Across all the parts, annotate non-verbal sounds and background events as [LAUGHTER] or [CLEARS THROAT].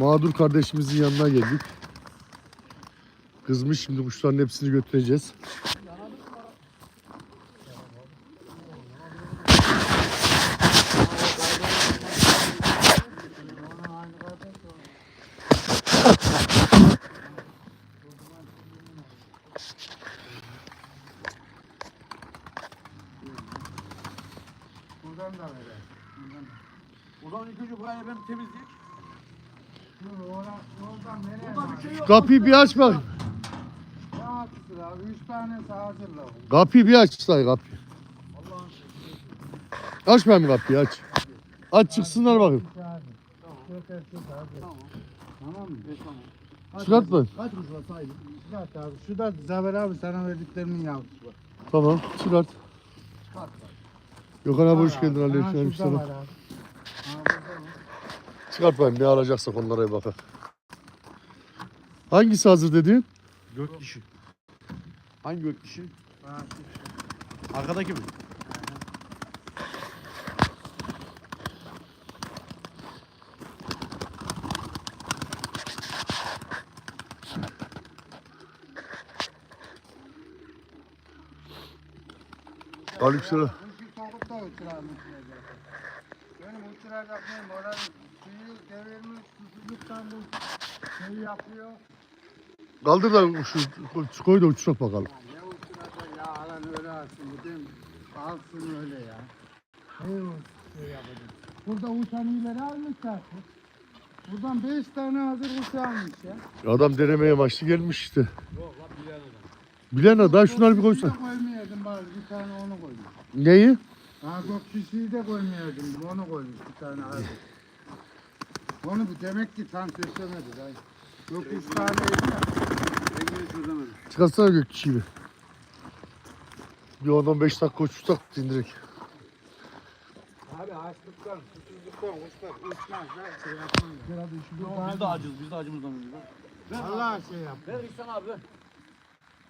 Mağdur kardeşimizin yanına geldik. Kızmış şimdi kuşların hepsini götüreceğiz. Buradan da verelim. Buradan da. O zaman ilk önce burayı ben temizleyeyim. Dur, ora- oradan nereye? Burada bir şey yok. Kapıyı bir aç bak. Ne yapsın abi? Üç tanesi hazırla. Kapıyı bir aç say kapıyı. Aç benim kapıyı aç. Aç çıksınlar hadi. Tamam. Tamam mı? Beş tamam. Çıkartma. Kaç kuş var saydım? Çıkart abi. Şu da Zafer abi sana verdiklerimin yavrusu var. Tamam çıkart. Çıkart. Gökhan abi hoş geldin. abi. Aha, Aleyküm şurada selam. var abi. Ha, burada var. Çıkart bakayım ne alacaksak onlara bakar. Hangisi hazır dedin? Gök dişi. Hangi gök dişi? Arkadaki mi? Aleykümselam. Benim uçuracak mıyım? Oranın suyu devirmiş, susuzluktan bu şeyi yapıyor. Kaldır da şu koy da uçurak bakalım. Ya ne uçuracak ya alan öyle alsın dedim. Alsın öyle ya. Ne o şey yapacak. Burada uçan iyileri almışlar. Buradan beş tane hazır uç almış ya. Adam denemeye amaçlı gelmiş işte. Yok lan bilen adam. Bilen adam şunları bir koysan. de koymayaydım bari bir tane onu koymuş. Neyi? Ha gökçüsüyü de koymayaydım onu koymuş bir tane hazır. Onu bu demek ki tam seçemedi. Yok üç çözemedim. Çıkarsana gökkişiyi bir. Bir oradan 5 dakika uçursak dindirek. Abi açlıktan, susuzluktan kuşlar uçmazlar şey yapmazlar. Biz de acız. Biz de acımızdan ölüyoruz. Allah şey yap. Ver İhsan abi ver.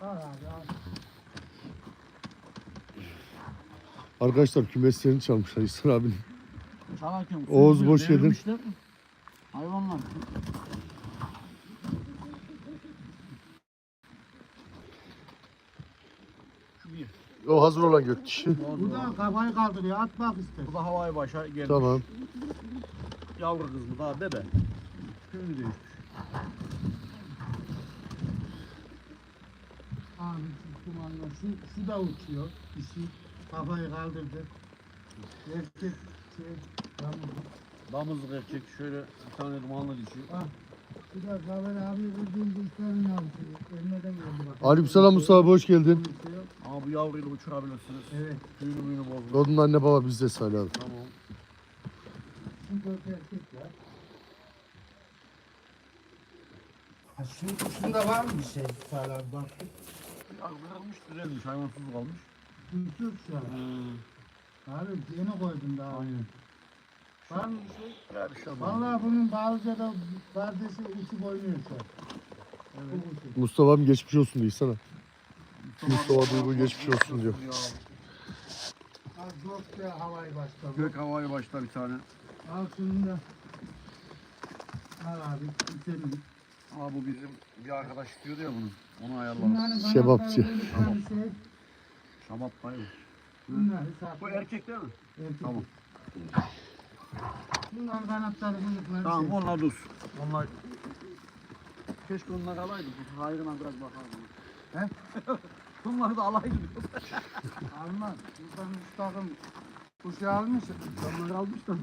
Al abi al. Arkadaşlar kümeslerini çalmışlar İhsan abinin. Çalarken Oğuz boş yedin. Hayvanlar. O hazır olan gökkişi. [LAUGHS] Buradan kafayı kaldırıyor at bak ister. Bu da havaya başa gelmiş. Tamam. Yavru kız bu daha bebe. Şimdi değişmiş. Abi şu kumandan şu, şu da uçuyor. Dişi kafayı kaldırdı. Erkek şey tamam. Damızlık erkek şöyle bir tane dumanlı dişi. Ah, da Zafer abi. Ölmeden geldi bak. Aleykümselam Musa abi hoş geldin. Ama bu yavruyla uçurabilirsiniz. Evet. Tüyünü müyünü bozmuş. Onun anne baba bizde Salih abi. Tamam. Şu dört erkek var. Ha, şu kuşunda var mı bir şey Salih abi bak. Ya kırılmış düzelmiş hayvansız kalmış. Uçuyor şu an. Abi yeni koydum daha. Aynen. Var mı bir şey? Ya bir şey var. Vallahi bunun Bağlıca'da kardeşi içi oynuyor şu an. Evet. Bu kuşu. Mustafa abi geçmiş olsun diyor sana. Mustafa Duygu geçmiş olsun diyor. Az dört havayı başladı. Gök havayı başta bir tane. Al şunu da. Al abi. Senin. Ama bu bizim bir arkadaş istiyordu ya bunu. Onu ayarlamış. Bunların Şebapçı. kanatları böyle Tamam. Şey. Şabap hesap. Bu erkek değil mi? Erkek. Tamam. Bunların kanatları bıyıkları Tamam şey. onlar dur. Onlar Keşke onlar alaydı. Bu hayrına biraz bakardım. He? [LAUGHS] Bunları da alaydı. Almaz. Buradan üç takım kuşu almış. Onlar almışlar.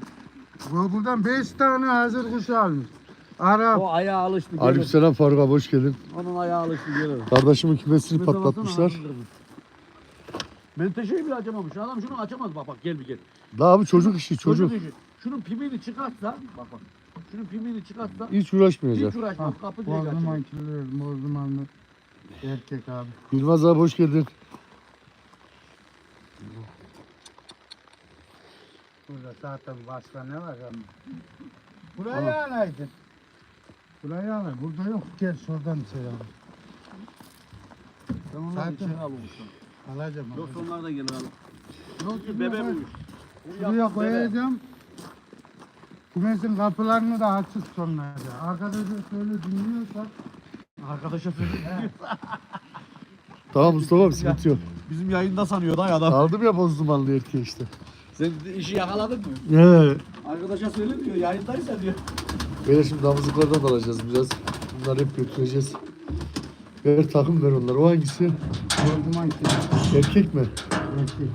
Bu buradan beş tane hazır kuşu almış. Arap. O ayağa alıştı. gelir. Aleykümselam Faruk abi hoş geldin. Onun ayağı alıştı gelir. Kardeşimin kümesini Mesela patlatmışlar. ağzını kırdı. Menteşeyi bile açamamış. Adam şunu açamaz. Bak bak gel bir gel. Daha bu çocuk işi çocuk. işi. Şunun pimini çıkartsa bak bak. Şunun pimini çıkartsa Hiç uğraşmayacak. hiç uğraşmaz. Kapı diye O kaçırır. zaman kilir, o zamanlı erkek abi. Yılmaz abi hoş geldin. Burada zaten başka ne var ama. Burayı alaydın. Burayı alay. Burada yok. Gel şuradan şey al. Ben onları Zaten- içeri almıştım. Alacağım. Yoksa alacağım. onlar da gelir abi. Yok, Çünkü bebe şuraya- buymuş. Bu kapılarını da açık sonlarda. Arkadaşlar şöyle dinliyorsak Arkadaşa söyleyeyim. [LAUGHS] Tamam Mustafa abi sıkıntı yok. Bizim yayında sanıyor da adam. Aldım ya boz dumanlı erkeği işte. Sen işi yakaladın mı? He. Arkadaşa söylemiyor. Yayındaysa diyor. Böyle şimdi damızlıklardan da alacağız biraz. Bunları hep götüreceğiz. Ver takım ver onları. O hangisi? Bozduman ki. Erkek mi? Erkek.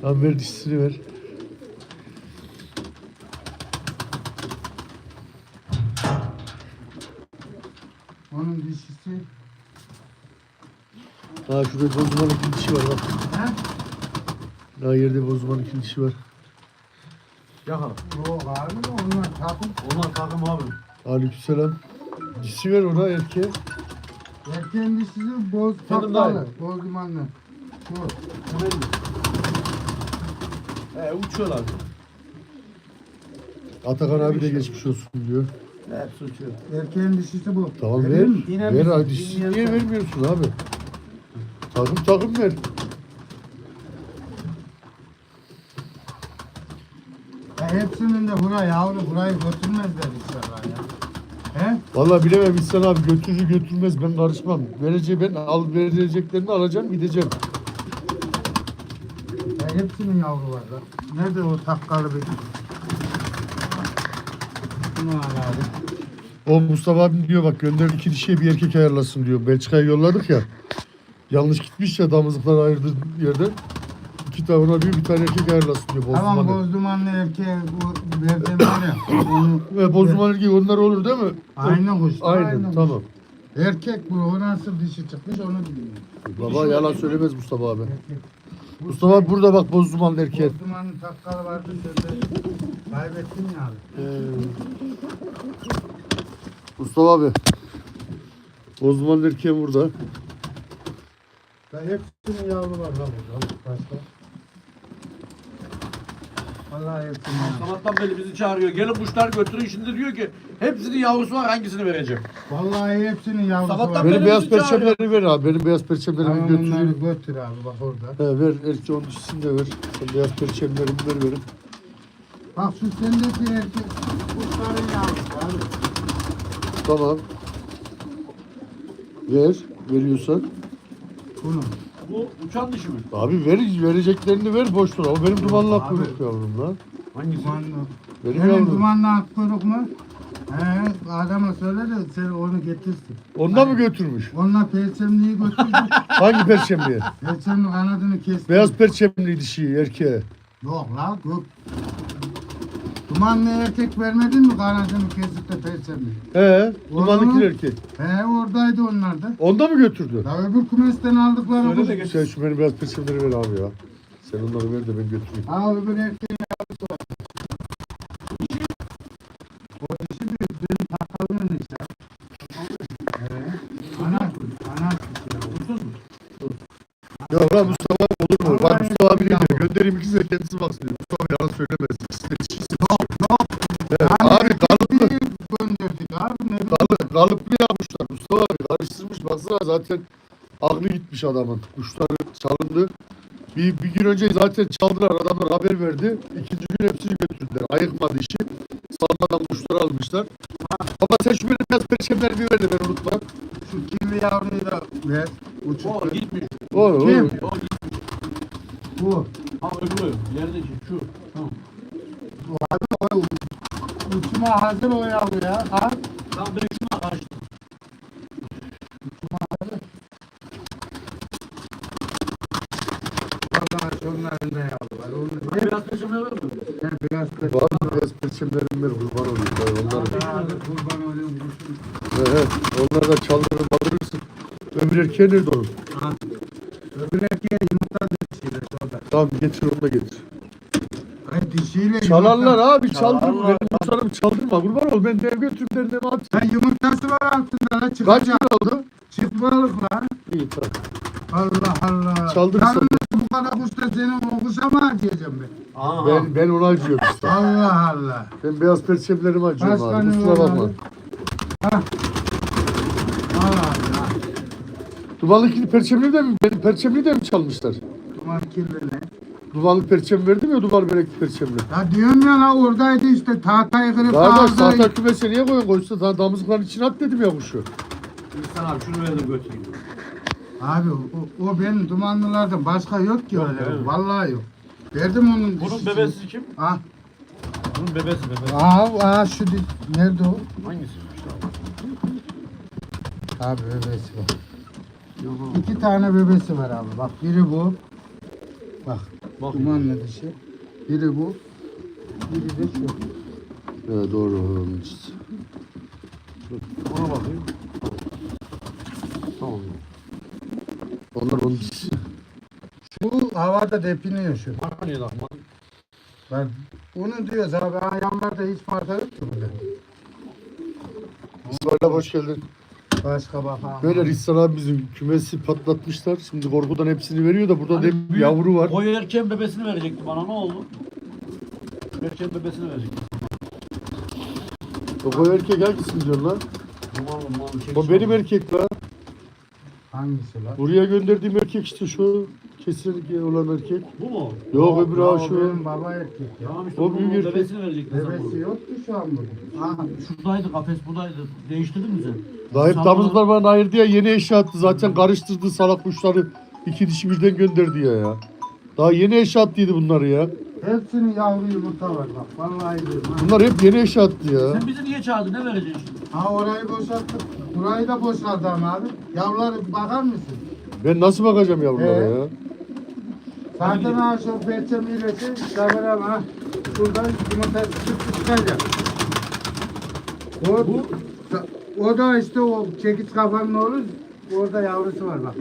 Tamam ver dişisini ver. Onun dişisi. Ha şurada boz dumanın ikinci dişi var bak. He? Daha yerde boz dumanın ikinci dişi var. Yakala. Yok abi onlar takım. Onlar takım abi. Aleykümselam. Dişi ver ona erkeğe. Erkeğin dişisi boz dahil. Boz dumanlı. Şu. Hemen mi? He uçuyorlar. Atakan abi de geçmiş olsun diyor. Hepsi uçuyor. Erkeğin dişisi bu. Tamam ver. Verir mi? Yine ver biz- abi niye sen. vermiyorsun abi? Takım takım ver. Ya hepsinin de buraya yavru burayı götürmezler inşallah ya. He? Vallahi bilemem İhsan abi götürür götürmez ben karışmam. Vereceği ben al vereceklerini alacağım gideceğim. Ya hepsinin yavru var da. Nerede o takkalı bir? Al abi. O Mustafa abim diyor bak gönder iki dişiye bir erkek ayarlasın diyor. Belçika'ya yolladık ya. Yanlış gitmiş ya damızlıklar ayırdığı yerden. İki tane ona diyor bir tane erkek ayarlasın diyor. Tamam Bozdumanı. boz dumanlı erkeğe bu verdim var ya. Onu, [CLEARS THROAT] Ve bozduman erkeği onlar olur değil mi? Aynı kuş. Aynen aynı kuş. tamam. Erkek bu. O nasıl dişi çıkmış onu bilmiyorum. Baba yalan söylemez Mustafa abi. Erkek. Mustafa abi burada bak boz dumanlı erkeğe. Boz dumanlı takkalı vardı sözde. Kaybettin ya abi. Ee, Mustafa abi. Dumanlı erkeğim burada. Ya hepsinin yavru var lan burada. Başka. Vallahi hepsinin yavru. Sabahtan beri bizi çağırıyor. Gelin kuşlar götürün. Şimdi diyor ki hepsinin yavrusu var hangisini vereceğim? Vallahi hepsinin yavrusu Sabahtan var. Benim beyaz bizi çağırıyor. perçemleri ver abi. Benim beyaz perçemlerimi Tamam onları götüreyim. götür abi bak orada. He, ver erkeği onun dişisini de ver. Sen beyaz perçemlerimi ver verin. Bak şu sendeki erkek kuşların yavrusu abi. Tamam. Ver. Veriyorsan. Bunu. Bu uçan dişi mi? Abi ver, vereceklerini ver boş dur. O benim dumanlı Abi. akkuyruk yavrum lan. Hangisi? Dumanlı. Benim Benim yavrum. dumanlı akkuyruk mu? He, adama söyle de sen onu getirsin. Ondan mı götürmüş? Onunla perçemliği götürdü. [LAUGHS] Hangi perçemliğe? Perçemli kanadını kesti. Beyaz perçemli dişi erkeğe. Yok la yok. Dumanlı erkek vermedin mi kesip de perçemli? He, dumanlı erkek. He oradaydı onlar da. Onda mı götürdü? Ya öbür kümesten aldıkları de getir. Sen şu benim beyaz perçemleri ver abi ya. Sen onları ver de ben götüreyim. Ha öbür erkeğin yavrusu var. O dişi bir benim takalımın işte. Ana, ana ya. Uçsuz mu? Ya lan Mustafa olur mu? Bak Mustafa abi diyor? Göndereyim ikisi de kendisi baksın zaten aklı gitmiş adamın. Kuşları çalındı. Bir, bir gün önce zaten çaldılar. Adamlar haber verdi. İkinci gün hepsini götürdüler. Ayıkmadı işi. Salmadan kuşları almışlar. Baba sen şu benim biraz perçemleri bir ver de ben unutmam. şu kirli yavruyu da ver. Uçuk. O gitmiş. O, o. Kim? O gitmiş. Bu. Ha öbürü. Yerdeki şu. Tamam. Bu abi o uçuma hazır o yavru ya. Ha? Tamam ben şuna karıştım. Vallahi şunların da yavru var. Onu Biraz peşime ver mi? ben biraz da Var mı biraz perçemlerim ver kurban olayım. Ben onları Abi kurban olayım kuşum. He he. Onlar da çaldırır alırırsın. Öbür erkeğe nerede onun? Öbür erkeğe yumurta dişiyle şurada. Tamam getir onu da getir. Ay dişiyle Çalarlar yumurta. abi çaldırma. Benim kuşlarımı çaldırma. Kurban ol ben de ev götürüp derdim abi. Ha yumurtası var altında la Kaç çıkacak. gün oldu? Çift balık lan. İyi tamam. Allah Allah. Yarın bu kadar kuşta senin o kuşa mı ben? Aha. Ben, ben onu acıyorum işte. Allah Allah. Ben beyaz perçemlerimi acıyorum abi. Kusura bakma. abi? Ha. Allah Allah. Dumanlı kili perçemleri de mi? Benim perçemliği de mi çalmışlar? Duman kirli ne? dumanlı perçem verdim ya dumanlı melekli perçemle. Ya diyorum ya la oradaydı işte tahtayı kırıp Kardeş tahta kümese niye koyuyorsun? Koysa sana damızlıkların içine at dedim ya kuşu. İhsan abi şunu verdim götüreyim. Abi o, o benim dumanlılardan başka yok ki Yok, öyle. evet. Vallahi yok. Verdim onun Bunun dişisini. bebesi kim? Ah, Bunun bebesi bebesi. aa, aa şu di- nerede o? Hangisi? Abi bebesi var. İki tane bebesi var abi. Bak biri bu. Bak Bak. dumanlı dişi. Biri bu. Biri de şu. Evet doğru. için. Ona bakayım. Tamam. Onlar onun dişi. Şu havada depiniyor şu. Marka niye takma? Ben onu diyoruz abi. Ayağımlarda hiç marka yok ki burada. İsmail'e hoş geldin. Başka bakalım. Böyle Rissan abi bizim kümesi patlatmışlar. Şimdi korkudan hepsini veriyor da burada Hani da hep büyük yavru var. Koyu erkeğin bebesini verecekti bana ne oldu? Erkeğin bebesini verecekti. O koyu erkek hangisini diyorsun lan? Dumanlı şey. O benim erkek lan. Hangisi lan? Buraya gönderdiğim erkek işte şu kesinlikle olan erkek. Bu mu? Yok ha o şu. benim baba erkek ya. Tamam işte O büyük büyük erkek. bebesini verecekti. sen Bebesi bunu. yok ki şu an burada. Aha. Şuradaydı kafes buradaydı. Değiştirdin mi sen? Daha hep Sen damızlıklar bana ayırdı ya yeni eşya attı zaten karıştırdı salak kuşları iki dişi birden gönderdi ya ya. Daha yeni eşya attıydı bunları ya. Hepsinin yavru yumurta var bak. Vallahi diyorum. ha. Bunlar hep yeni eşya attı ya. Sen bizi niye çağırdın? Ne vereceksin şimdi? Ha orayı boşalttık. Burayı da boşaldı ama abi. Yavruları bakar mısın? Ben nasıl bakacağım yavrulara Ee? ya? Zaten ha şu perçem iğresi. Sabır ama. Buradan yumurta çıktı çıkacak. O, o da işte o çekiç kafanın olur. Orada yavrusu var bak.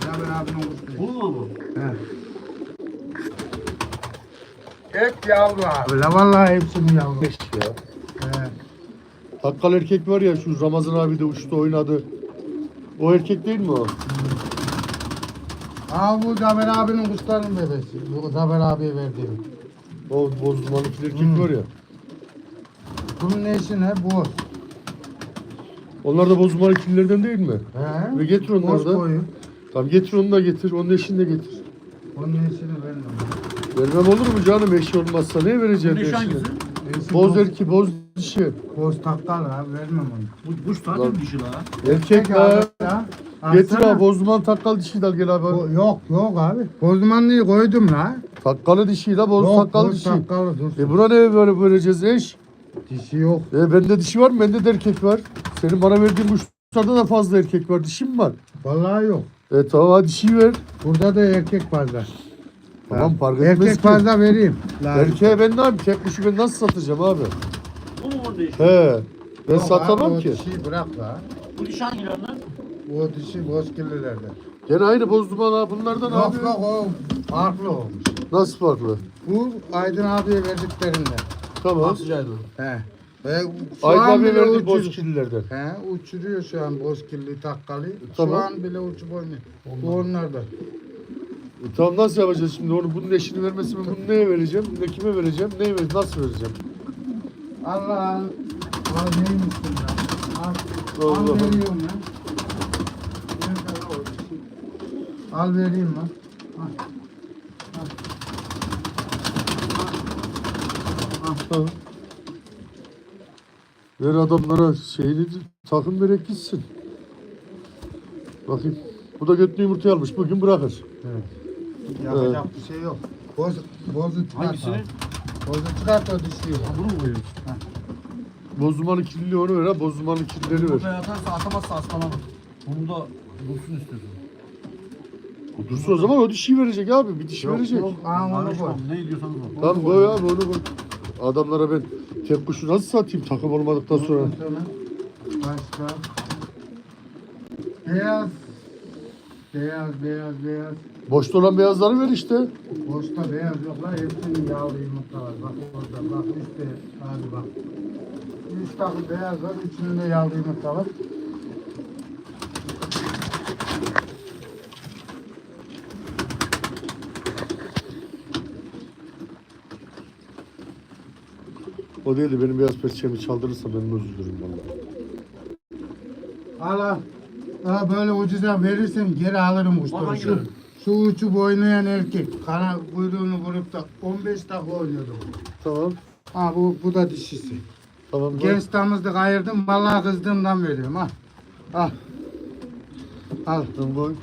Sabır abinin kuşu. Bu mu? He. Hep yavru abi. Öyle vallahi hepsinin yavru. Beş ya. He. Takkal erkek var ya şu Ramazan abi de uçtu oynadı. O erkek değil mi o? Ha bu Zafer abinin kuşların bebesi. Bu Zafer abiye verdiğim. O bozdumanlık erkek Hmm. var ya. Bunun eşi ne? Bu. Onlar da bozdumanlık kirlilerden değil mi? He. Ve getir onları Boz da. koyu. Tamam getir onu da getir. Onun eşini de getir. Onun eşini vermem. Vermem olur mu canım eşi olmazsa ne vereceksin Güneş eşine? hangisi? Eşi Boz erki boz dişi. Boz taktal abi vermem onu. Bu kuş tatil dişi la. Erkek abi la. ya. Getir Alsana. abi bozduman takkal dişi de al gel abi. Bo- yok yok abi. Bozdumanlıyı koydum la. Takkalı dişi la boz yok takkalı boz dişi. takkalı dur. E buna ne böyle vereceğiz eş? Dişi yok. E bende dişi var mı? Bende de erkek var. Senin bana verdiğin kuşlarda da fazla erkek var. Dişi mi var? Vallahi yok. E tamam hadi dişiyi ver. Burada da erkek fazla. Tamam fark etmez Erkek ki. fazla vereyim. Lazım. Erkeğe ben ne yapayım? Tek kuşu ben nasıl satacağım abi? Bu mu bunun dişi? He. Ben Yok satamam abi, ki. O dişiyi bırak la. Bu dişi hangilerinden? O dişi bozkirlilerden. Gene aynı bozduman ha. Bunlardan Yok abi. yok o farklı olmuş. Nasıl farklı? Bu Aydın abiye verdiklerinden. Tamam. He. Ve şu Aydın an abi bile verdi bozkirlilerden. He uçuruyor şu an bozkirli takkalı. Tamam. Şu an bile uçup oynuyor. Bu onlarda. E tamam nasıl yapacağız şimdi onu bunun eşini vermesi mi? Bunu neye vereceğim? Ne kime vereceğim? Neye vereceğim? Nasıl vereceğim? Allah al. Al neymiş bunlar? Al. Al Allah. veriyorum lan. Nerede o dişi? Al vereyim lan. Al. Ver adamlara şeyini takım verek gitsin. Bakayım. Bu da götlü yumurta almış. Bugün bırakır. Evet. Yapacak bir şey yok. Boz, bozu çıkart. Hangisini? abi. Bozu çıkart o dişiyi. Ha, bunu mu koyuyorsun? Bozdumanı kirliliği onu ver ha. Bozdumanı kirlileri ver. da yatarsa atamazsa aslanamaz. Bunu da dursun istiyorsun. Dursun o zaman o dişiyi verecek abi. Bir dişi Yok, verecek. yok. Aa, onu koy. Ne diyorsanız o. Tamam koy abi onu koy. Adamlara ben tek kuşu nasıl satayım takım olmadıktan sonra. Başka. Beyaz. Beyaz, beyaz, beyaz. Boşta olan beyazları ver işte. Boşta beyaz yok lan. Hepsinin yağlı yumurta var. Bak orada. Bak üstte. Hadi bak. Üç takım beyaz var. Üçünün de yağlı yumurta var. O değil de benim beyaz perçemi çaldırırsa ben üzülürüm vallahi. Al al. Ha, böyle ucuza verirsen geri alırım kuşları. Şu? Şu uçup oynayan erkek. Kana kuyruğunu vurup da 15 dakika oynuyordu. Tamam. Ha bu, bu da dişisi. Tamam. Genç damızlık ayırdım. Vallahi kızdığımdan veriyorum. Ha. Al. Al. Tamam, koy.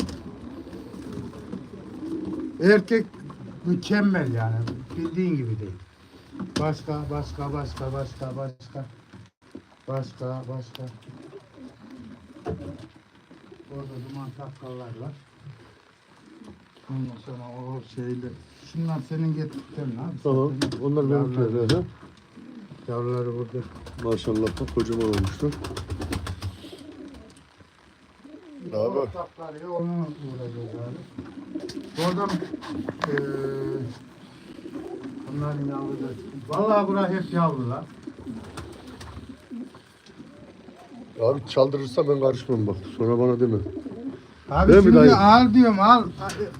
Erkek mükemmel yani. Bildiğin gibi değil. Başka, başka, başka, başka, başka. Başka, başka. Orada duman takkallar var. Ondan sonra o şeyler. Şunlar senin getirdiklerin abi. Tamam. Onlar benimkiler. he. Yavruları burada. Maşallah bak kocaman olmuştu. Abi. O takları onu uğraşacağız abi. Oradan eee bunların yavruları. Vallahi bura hep yavrular. Abi çaldırırsa ben karışmam bak. Sonra bana deme. Abi Değil mi şimdi dayı? al diyorum al.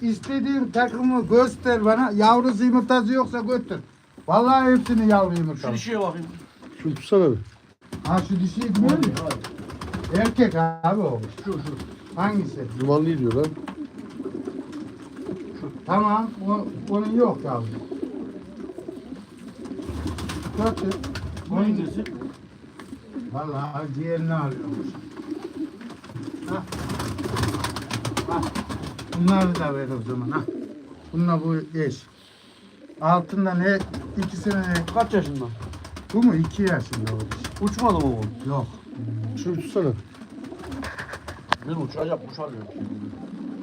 İstediğin takımı göster bana. Yavrusu yumurtası yoksa götür. Vallahi hepsini yavru Şu yumurtalı. dişiye bakayım. Şunu tutsana bir. Ha şu dişi değil mi? Erkek abi o. Şu şu. Hangisi? Dumanlı diyor lan. Tamam. O, onun yok yavru. Götür. Bu Onun, incesi. vallahi ciğerini alıyormuş. Ha. Ha. Bunları da ver o zaman ha. Bununla bu eş. Altında ne? İkisine ne? Kaç yaşında? Bu mu? İki yaşında o diş. Uçmadı mı bu? Yok. Şunu tutsana. Ben uçacak kuş alıyorum.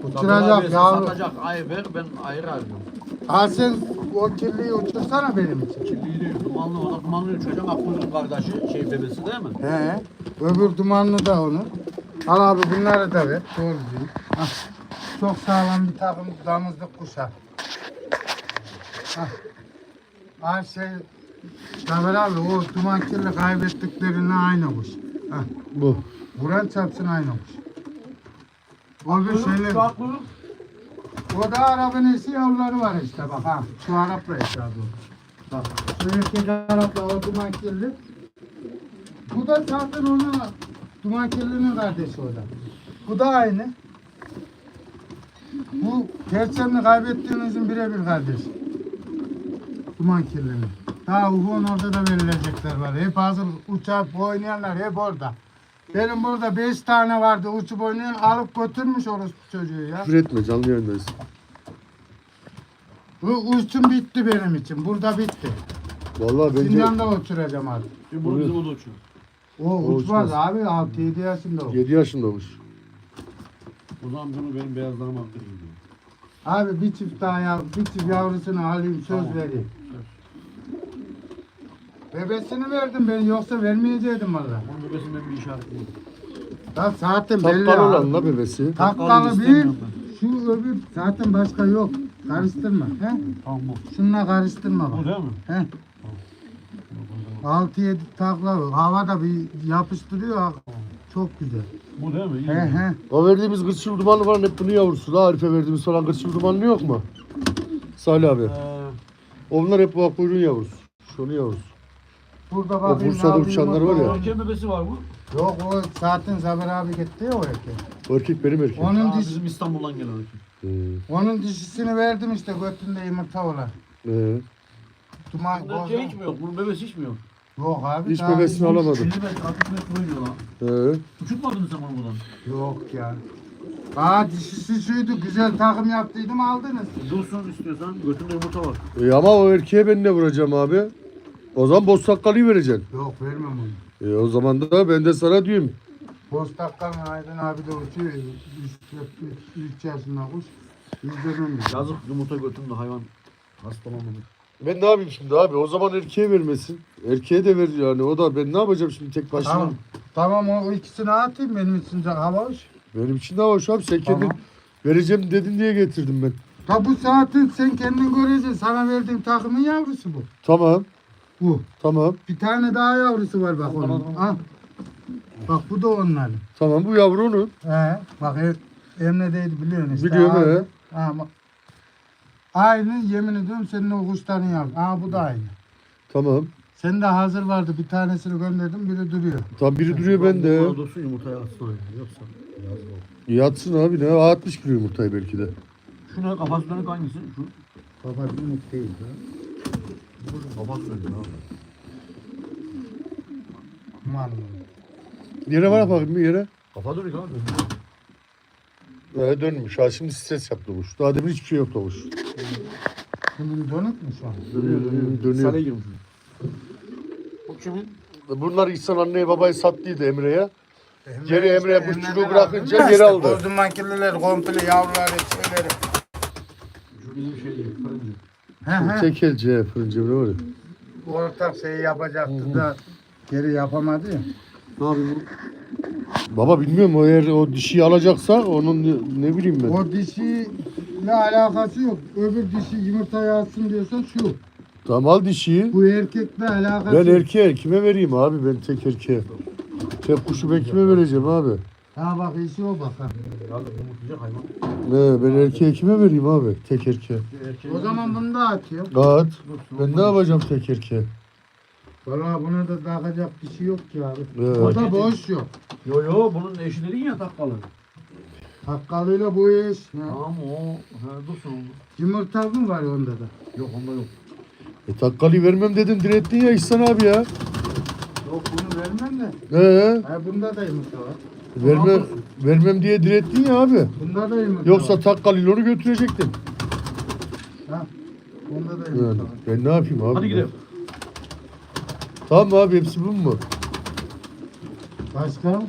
Uçuracak. Satacak ay ver ben ayrı alıyorum. Ha sen o kirliyi uçursana benim için. Kirliyi. Dumanlı o da dumanlı uçacak. Akkuyruk'un kardeşi şey bebesi değil mi? He. Öbür dumanlı da onu. Al abi bunları da ver. Doğru değil. Hah. Çok sağlam bir takım damızlık kuşa. Hah. Her şey Tamer abi o duman kirli kaybettiklerine aynı kuş. Hah. Bu. Vuran çarpsın aynı kuş. O bir şeyler. O da Arap'ın eşi yavruları var işte bak ha. Şu Arap'la abi. o. Bak şu erkek Arap'la o duman kirli. Bu da zaten onun duman kirlinin kardeşi o da. Bu da aynı. Bu Perçemli kaybettiğimizin birebir kardeşi. Duman kirlinin. Daha Ufuk'un orada da verilecekler var. Hep hazır uçak oynayanlar hep orada. Benim burada beş tane vardı uçup oynayan alıp götürmüş orospu çocuğu ya. Küfür etme canlı yayındayız. Bu uçum bitti benim için. Burada bitti. Vallahi bence Zindan'da oturacağım artık. Şimdi bunu bizim o da uçuyor. O, O uçmaz uçmaz. abi 6-7 yaşında o. 7 yaşındamış. O zaman bunu benim beyaz damat gidiyor. Abi bir çift daha yav, bir çift yavrusunu alayım söz Tamam. vereyim. Bebesini verdim ben yoksa vermeyecektim valla. Onun bebesinden bir işaretleyeyim. Ya zaten belli abi. olan la bebesi. Takkalı bir, şu öbür zaten başka yok. Karıştırma. He? Tamam bu. Şununla karıştırma Bu bak. değil mi? He? 6-7 takla havada bir yapıştırıyor. ha. Çok güzel. Bu değil mi? İyi. He he. O verdiğimiz kırçıl dumanlı falan hep bunun yavrusu. La Arif'e verdiğimiz falan kırçıl dumanlı yok mu? Salih abi. Ee, Onlar hep bu akbuyrun yavrusu. Şunun yavrusu. Burada O bakayım. Bursa'da ne yapayım, uçanlar var ya. erkeğin bebesi var mı? Yok o zaten Zafer abi gitti ya o erkek. Erkek benim erkeğim. Onun Aa, diş, bizim İstanbul'dan gelen erkek. Ee, onun dişisini verdim işte götünde yumurta olan. ee. Duman Bunun erkeği hiç mi yok? Bunun bebesi hiç mi yok? Yok abi. Hiç daha bebesini hiç- alamadım. 50 metre, 60 metre oynuyor lan. Ee. Uçurtmadın mı sen bunu buradan? Yok ya. Aa dişisi şuydu güzel takım yaptıydım aldınız. Dursun istiyorsan götünde yumurta var. E ama o erkeğe ben ne vuracağım abi? O zaman boz sakkalıyı vereceksin. Yok vermem onu. E o zaman da ben de sana diyeyim. Bostaktan Aydın abi de uçuyor. 3 yaşında kuş. İzlemem. Yazık yumurta götünde hayvan hastalanmadı. Ben ne yapayım şimdi abi? O zaman erkeğe vermesin. Erkeğe de ver yani. O da ben ne yapacağım şimdi tek başına? Tamam. Tamam o ikisini atayım benim için de hava hoş. Benim için de hoş abi. Sen kendin Tamam. vereceğim dedin diye getirdim ben. Ta bu saatin sen kendin göreceksin. Sana verdiğim takımın yavrusu bu. Tamam. Bu. Tamam. Bir tane daha yavrusu var bak onun. Ha. Bak bu da onların. Tamam bu yavru onun. He. Bak e, Emre'deydi biliyorsun işte. Biliyorum, Abi. he. Ha, bak. Aynı yemin ediyorum senin o kuşların yavrusu. Ha bu da aynı. Tamam. Senin de hazır vardı. Bir tanesini gönderdim. Biri duruyor. Tam biri duruyor bende. Bana dursun yumurtaya atsın. Yoksa yazık olur. Yatsın abi ne? 60 kilo yumurtayı belki de. Şu ne kafası dönük hangisi? Şu Baba dönük değil. Ha? Kafası dönük abi. Aman. Yere var bakayım bir yere. Kafa dönük abi. Ee, dönmüş. Ha şimdi stres yaptı kuş. Daha demin hiçbir şey yoktu kuş. Şimdi dönük mü şu an? Dönüyor Hmm, dönüyor. Saraya girmiş. Bu kimin? Bunlar İhsan anneye babayı sattıydı Emre'ye. Geri Emre'ye işte kuşçuluğu Emre'den bırakınca geri aldı. Bozdu makineler komple yavruları şeyleri. Şu bizim şey değil. Fırıncı. He he. Tekelci fırıncı ne var ya. Ortak şeyi yapacaktı da geri yapamadı ya. Ne yapayım? Baba bilmiyorum o eğer o dişiyi alacaksa onun ne, ne bileyim ben. O dişiyle alakası yok. Öbür dişi yumurtayı atsın diyorsan şu. Tamam al dişiyi. Bu erkekle alakası Ben yok. erkeğe kime vereyim abi ben tek erkeğe. Tek kuşu ben kime vereceğim abi? Ha bak işi o bak ha. Ya yumurtlayacak hayvan. Ne ben erkeğe kime vereyim abi? Tek erkeğe. O zaman bunu da atıyor. At. Ben ne yapacağım tek erkeğe? Valla buna da takacak bir şey yok ki abi. Evet. O da boş yok. Yo yo bunun eşi dedin ya takkalı. Hakkalıyla bu iş. Ha. Tamam o. He dursun. Yumurta mı var onda da? Yok onda yok. E takkalıyı vermem dedin direttin ya İhsan abi ya. Yok bunu vermem de. Ee, Ha bunda da yumurta var. Verme, vermem diye direttin ya abi. Bunda da yumurta Yoksa var. takkalıyla onu götürecektin. Ha. Bunda da Yani, var. ben ne yapayım abi? Hadi gidelim. Tamam mı abi hepsi bu mu? Başka?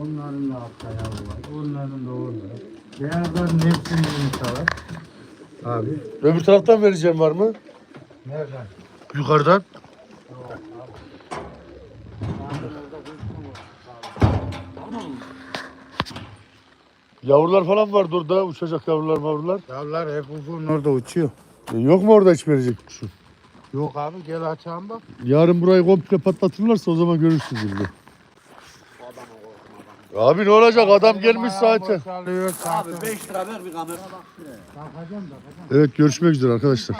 Onların da altta yavru var. Onların da orada. Beyazların hepsinin yumurta var. Abi. Öbür taraftan vereceğim var mı? Nereden? Yukarıdan. Yavrular falan var orada uçacak yavrular mavrular. Yavrular hep uzun orada uçuyor. E, yok mu orada hiç verecek kuşu? Yok abi gel açalım bak. Yarın burayı komple patlatırlarsa o zaman görürsün şimdi. Abi ne olacak adam gelmiş zaten. Boşalıyor, Abi 5 lira ver bir kamera. Bakacağım. Evet görüşmek üzere arkadaşlar.